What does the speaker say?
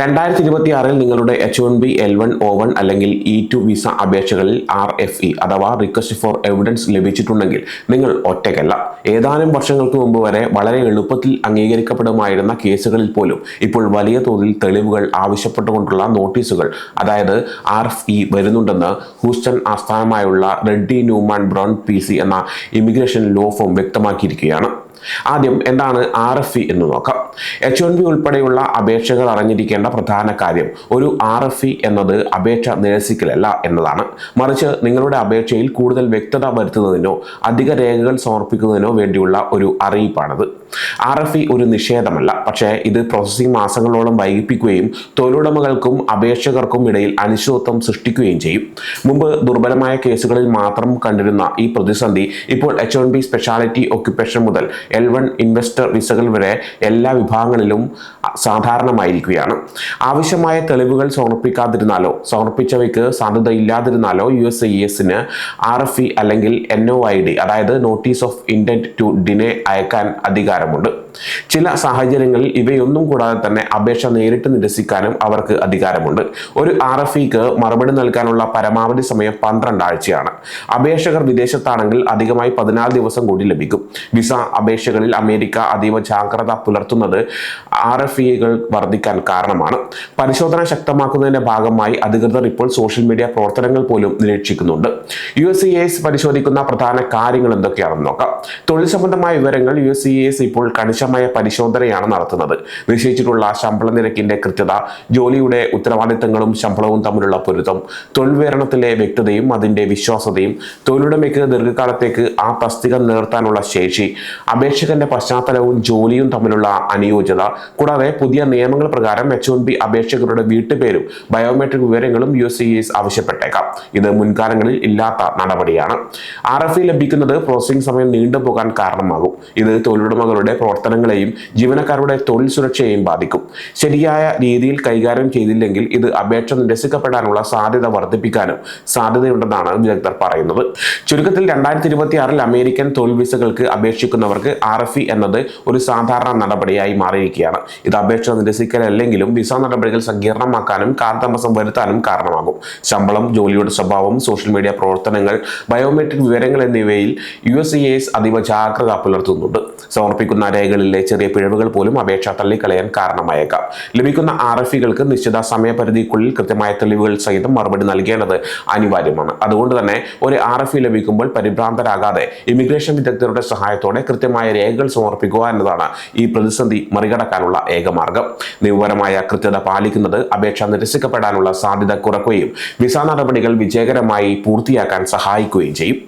രണ്ടായിരത്തി ഇരുപത്തി ആറിൽ നിങ്ങളുടെ H one B L one O one അല്ലെങ്കിൽ ഇ ടു വിസ അപേക്ഷകളിൽ ആർ എഫ് ഇ അഥവാ റിക്വസ്റ്റ് ഫോർ എവിഡൻസ് ലഭിച്ചിട്ടുണ്ടെങ്കിൽ നിങ്ങൾ ഒറ്റയ്ക്കല്ല. ഏതാനും വർഷങ്ങൾക്ക് മുമ്പ് വരെ വളരെ എളുപ്പത്തിൽ അംഗീകരിക്കപ്പെടുമായിരുന്ന കേസുകളിൽ പോലും ഇപ്പോൾ വലിയ തോതിൽ തെളിവുകൾ ആവശ്യപ്പെട്ടുകൊണ്ടുള്ള നോട്ടീസുകൾ അതായത് ആർ എഫ് ഇ വരുന്നുണ്ടെന്ന് ഹൂസ്റ്റൺ ആസ്ഥാനമായുള്ള Reddy Newman Brown P C എന്ന ഇമിഗ്രേഷൻ ലോ ഫോം വ്യക്തമാക്കിയിരിക്കുകയാണ്. ആദ്യം എന്താണ് ആർ എഫ് ഇ എന്ന് നോക്കാം. എച്ച് വൺ ബി ഉൾപ്പെടെയുള്ള അപേക്ഷകൾ അറിഞ്ഞിരിക്കേണ്ട പ്രധാന കാര്യം ഒരു ആർ എഫ് ഇ എന്നത് അപേക്ഷ നിരസിക്കലല്ല എന്നതാണ്. മറിച്ച് നിങ്ങളുടെ അപേക്ഷയിൽ കൂടുതൽ വ്യക്തത വരുത്തുന്നതിനോ അധിക രേഖകൾ സമർപ്പിക്കുന്നതിനോ വേണ്ടിയുള്ള ഒരു അറിയിപ്പാണത്. ആർ എഫ് ഇ ഒരു നിഷേധമല്ല. പക്ഷേ ഇത് പ്രോസസ്സിംഗ് മാസങ്ങളോളം വൈകിപ്പിക്കുകയും തൊഴിലുടമകൾക്കും അപേക്ഷകർക്കും ഇടയിൽ അനിശ്ചിതത്വം സൃഷ്ടിക്കുകയും ചെയ്യും. മുമ്പ് ദുർബലമായ കേസുകളിൽ മാത്രം കണ്ടിരുന്ന ഈ പ്രതിസന്ധി ഇപ്പോൾ H one B speciality occupation മുതൽ എൽ വൺ ഇൻവെസ്റ്റർ വിസകൾ വരെ എല്ലാ വിഭാഗങ്ങളിലും സാധാരണമായിരിക്കുകയാണ്. ആവശ്യമായ തെളിവുകൾ സമർപ്പിക്കാതിരുന്നാലോ സമർപ്പിച്ചവയ്ക്ക് സാധ്യതയില്ലാതിരുന്നാലോ യു എസ് ഐ എസിന് ആർ എഫ് ഇ അല്ലെങ്കിൽ എൻ ഒ ഐ ഡി അതായത് notice of intent to deny അയക്കാൻ അധികാരമുണ്ട്. ചില സാഹചര്യങ്ങളിൽ ഇവയൊന്നും കൂടാതെ തന്നെ അപേക്ഷ നേരിട്ട് നിരസിക്കാനും അവർക്ക് അധികാരമുണ്ട്. ഒരു ആർ എഫ് ഇക്ക് മറുപടി നൽകാനുള്ള പരമാവധി സമയം പന്ത്രണ്ട് ആഴ്ചയാണ് അപേക്ഷകർ വിദേശത്താണെങ്കിൽ അധികമായി പതിനാല് ദിവസം കൂടി ലഭിക്കും. വിസ അപേക്ഷകളിൽ അമേരിക്ക അതീവ ജാഗ്രത പുലർത്തുന്നത് ആർ എഫ് ഇകൾ വർദ്ധിക്കാൻ കാരണമാണ്. പരിശോധന ശക്തമാക്കുന്നതിന്റെ ഭാഗമായി അധികൃതർ ഇപ്പോൾ സോഷ്യൽ മീഡിയ പ്രവർത്തനങ്ങൾ പോലും നിരീക്ഷിക്കുന്നുണ്ട്. യു എസ് സി എസ് പരിശോധിക്കുന്ന പ്രധാന കാര്യങ്ങൾ എന്തൊക്കെയാണെന്ന് നോക്കാം. തൊഴിൽ സംബന്ധമായ വിവരങ്ങൾ യു എസ് സി എസ് ഇപ്പോൾ കണിശമായ പരിശോധനയാണ് നടത്തുന്നത്. നിശ്ചയിച്ചിട്ടുള്ള ശമ്പള നിരക്കിന്റെ കൃത്യത ജോലിയുടെ ഉത്തരവാദിത്തങ്ങളും ശമ്പളവും തമ്മിലുള്ള പൊരുത്തം തൊഴിൽവേരണത്തിലെ വ്യക്തതയും അതിന്റെ വിശ്വാസതയും തൊഴിലുടമയ്ക്ക് ദീർഘകാലത്തേക്ക് ആ തസ്തിക നിലനിർത്താനുള്ള ശേഷി അപേക്ഷകന്റെ പശ്ചാത്തലവും ജോലിയും തമ്മിലുള്ള അനുയോജ്യത കൂടാതെ പുതിയ നിയമങ്ങൾ പ്രകാരം എച്ച് വൺ ബി അപേക്ഷകരുടെ വീട്ടുപേരും ബയോമെട്രിക് വിവരങ്ങളും യു സി എസ് ആവശ്യപ്പെട്ടേക്കാം. ഇത് മുൻകാലങ്ങളിൽ ഇല്ലാത്ത നടപടിയാണ്. ആർ എഫ് ഇ ലഭിക്കുന്നത് പ്രോസസ്സിംഗ് സമയം നീണ്ടുപോകാൻ കാരണമാകും. ഇത് തൊഴിലുടമകളുടെ പ്രവർത്തനങ്ങളെയും ജീവനക്കാരുടെ തൊഴിൽ സുരക്ഷയെയും ബാധിക്കും. ശരിയായ രീതിയിൽ കൈകാര്യം ചെയ്തില്ലെങ്കിൽ ഇത് അപേക്ഷ നിരസിക്കപ്പെടാനുള്ള സാധ്യത വർദ്ധിപ്പിക്കാനും സാധ്യതയുണ്ടെന്നാണ് വിദഗ്ധർ പറയുന്നത്. ചുരുക്കത്തിൽ രണ്ടായിരത്തി ഇരുപത്തി ആറിൽ അമേരിക്കൻ തൊഴിൽ വിസകൾക്ക് അപേക്ഷിക്കുന്നവർക്ക് ആർ എഫ് ഇ എന്നത് ഒരു സാധാരണ നടപടിയായി മാറിയിരിക്കുകയാണ്. ഇത് അപേക്ഷ നിരസിക്കലല്ലെങ്കിലും വിസ നടപടികൾ സങ്കീർണമാക്കാനും കാലതാമസം വരുത്താനും കാരണമാകും. ശമ്പളം ജോലിയുടെ സ്വഭാവം സോഷ്യൽ മീഡിയ പ്രവർത്തനങ്ങൾ ബയോമെട്രിക് വിവരങ്ങൾ എന്നിവയിൽ യു എസ് സി എസ് അതീവ ജാഗ്രത പുലർത്തുന്നുണ്ട്. സമർപ്പിക്കുന്ന രേഖകളിലെ ചെറിയ പിഴവുകൾ പോലും അപേക്ഷ തള്ളിക്കളയാൻ കാരണമായേക്കാം. ലഭിക്കുന്ന ആർ എഫ് ഇകൾക്ക് നിശ്ചിത സമയപരിധിക്കുള്ളിൽ കൃത്യമായ തെളിവുകൾ സഹിതം മറുപടി നൽകേണ്ടത് അനിവാര്യമാണ്. അതുകൊണ്ട് തന്നെ ഒരു ആർ എഫ് ഇ ലഭിക്കുമ്പോൾ പരിഭ്രാന്തരാകാതെ ഇമിഗ്രേഷൻ വിദഗ്ധരുടെ സഹായത്തോടെ കൃത്യമായ രേഖകൾ സമർപ്പിക്കുക എന്നതാണ് ഈ പ്രതിസന്ധി മറികടക്കാനുള്ള ഏകമാർഗം നിയമപരമായ കൃത്യത പാലിക്കുന്നത് അപേക്ഷ നിരസിക്കപ്പെടാനുള്ള സാധ്യത കുറക്കുകയും വിസ നടപടികൾ വിജയകരമായി പൂർത്തിയാക്കാൻ സഹായിക്കുകയും ചെയ്യും.